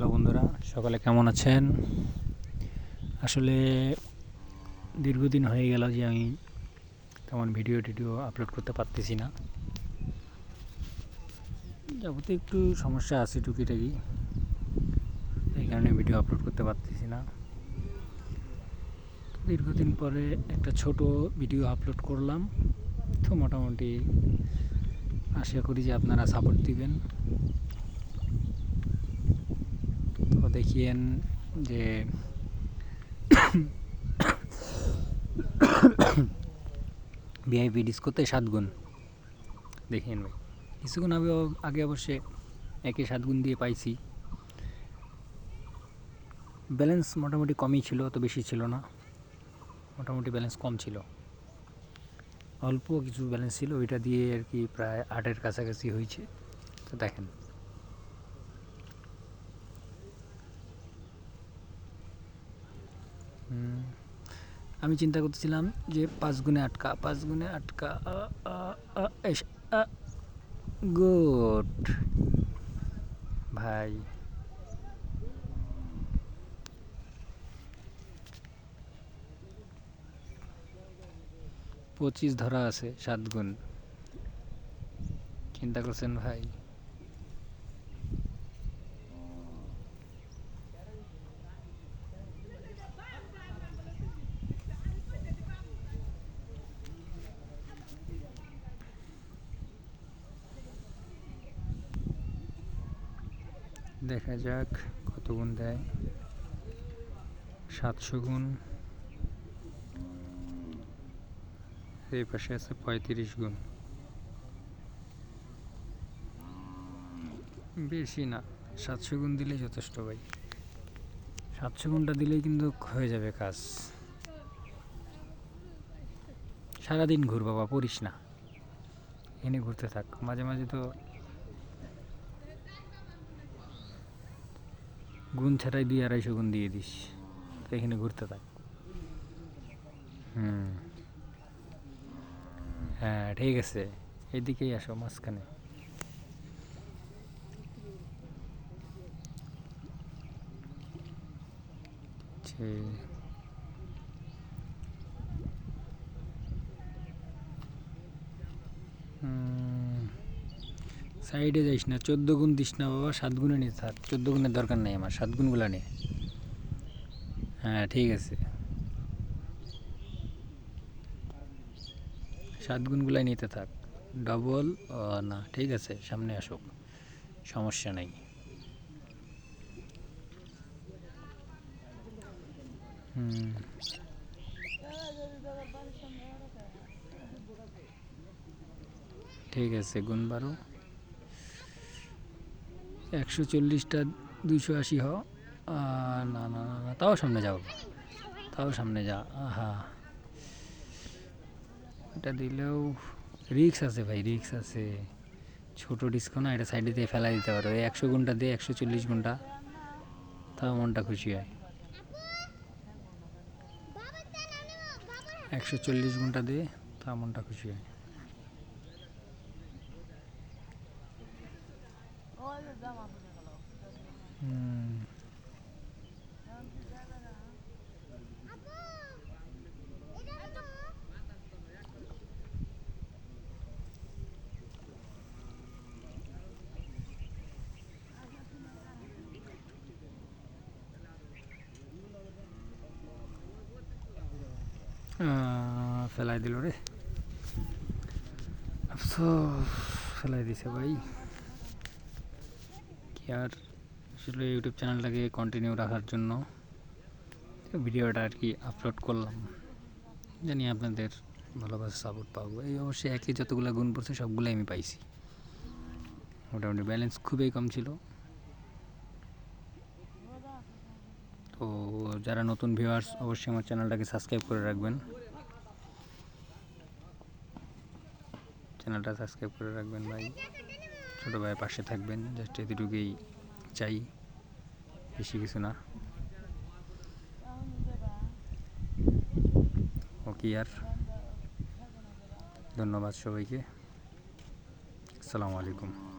Hello বন্ধুরা, সকালে কেমন আছেন? আসলে দীর্ঘদিন হয়ে গেল যে আমি তেমন ভিডিও টিডিও আপলোড করতে পারতেছি না। যাবতীয় একটু সমস্যা আছে টুকিটাকি, এই কারণে ভিডিও আপলোড করতে পারতেছি না। দীর্ঘদিন পরে একটা ছোট ভিডিও আপলোড করলাম। তো মোটামুটি আশা করি যে আপনারা সাপোর্ট দিবেন। দেখিয়েন যে ভিআইপি ডিস্কোতে সাত গুণ দেখিয়েন ভাই। কিছুক্ষণ আগে আগে অবশ্যই একে সাত গুণ দিয়ে পাইছি। ব্যালেন্স মোটামুটি কমই ছিল, অত বেশি ছিল না। মোটামুটি ব্যালেন্স কম ছিল। অল্প কিছু ব্যালেন্স ছিল, ওইটা দিয়ে আর কি প্রায় আটের কাছাকাছি হয়েছে। তো দেখেন। আমি চিন্তা করতেছিলাম যে পাঁচ গুণে আটকা পাঁচ গুণে আটকা গুড। ভাই। পঁচিশ ধরা আছে, সাত গুণ। চিন্তা করছেন ভাই? দেখা যাক কত গুণ দেয়। সাতশো গুণ। এই পাশে আছে পঁয়ত্রিশ গুণ। বেশি না, সাতশো গুণ দিলেই যথেষ্ট ভাই। সাতশো গুণটা দিলেই কিন্তু হয়ে যাবে কাজ। সারাদিন ঘুর বাবা, পড়িস না। এনে ঘুরতে থাক, মাঝে মাঝে তো গুণ ছাড়াই দুই আড়াইশো গুণ দিয়ে দিস। এখানে ঘুরতে থাক। হুম। হ্যাঁ ঠিক আছে। এদিকেই আসো, মাঝখানে। ঠিক সাইডে যাইস না, চোদ্দ গুণ দিস না বাবা, সাত গুণে নিতে থাক চোদ্দ গুণের দরকার নেই আমার, সাত গুণগুলো নে। হ্যাঁ ঠিক আছে। সাত গুণগুলাই নিতে থাক। ডবল না, ঠিক আছে, সামনে আসুক। সমস্যা নেই। ঠিক আছে, গুণ বারো একশো চল্লিশটা দুইশো আশি হ না না না না, তাও সামনে যাও। তাও সামনে যা, আহা। এটা দিলেও রিক্স আছে ভাই রিক্স আছে। ছোটো ডিস্কো না, এটা সাইডে দিয়ে ফেলাই দিতে পারো। এই একশো গুণটা দিয়ে একশো চল্লিশ ঘণ্টা তাও মনটা খুশি হয়। একশো চল্লিশ ঘণ্টা দিয়ে তাও মনটা খুশি হয় হুম আহ, ফেলাই দিল রে। আফসোস ফেলাই দিছে ভাই। আর আসলে ইউটিউব চ্যানেলটাকে কন্টিনিউ রাখার জন্য ভিডিওটা আর কি আপলোড করলাম। জানি আপনাদের ভালোবাসা সাপোর্ট পাবো এই অবশ্যই একই যতগুলো গুণ পড়ছে, সবগুলোই আমি পাইছি। মোটামুটি ব্যালেন্স খুবই কম ছিল। তো যারা নতুন ভিউয়ার্স অবশ্যই আমার চ্যানেলটাকে সাবস্ক্রাইব করে রাখবেন। চ্যানেলটা সাবস্ক্রাইব করে রাখবেন ভাই। ছোটো ভাইয়ের পাশে থাকবেন জাস্ট এতটুকুই চাই, বেশি কিছু না। ওকে আর ধন্যবাদ সবাইকে। আসসালামু আলাইকুম।